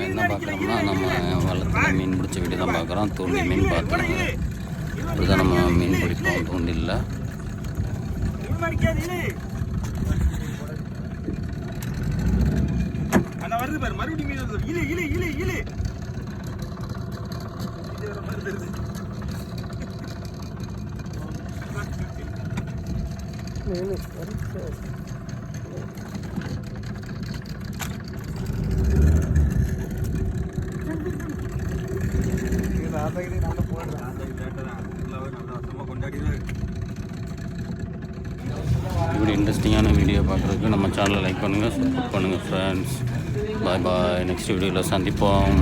என்ன பார்க்குறோம்னா நம்ம வளத்தில் மீன் பிடிச்ச வீடியோ தான் பார்க்குறோம் தூண்டில் மீன் பார்த்தோம் இப்படி தான் நம்ம மீன் பிடிப்போம் தூண்டில்ல வருது பாரு மறுபடியும் மீன் வருது இழு இழு இழு இழு நல்லா சும்மா இப்படி இன்ட்ரெஸ்டிங்கான வீடியோ பார்க்குறதுக்கு நம்ம சேனலை லைக் பண்ணுங்கள் சப்போர்ட் பண்ணுங்கள் ஃப்ரெண்ட்ஸ் பாய் பாய் நெக்ஸ்ட் வீடியோவில் சந்திப்போம்.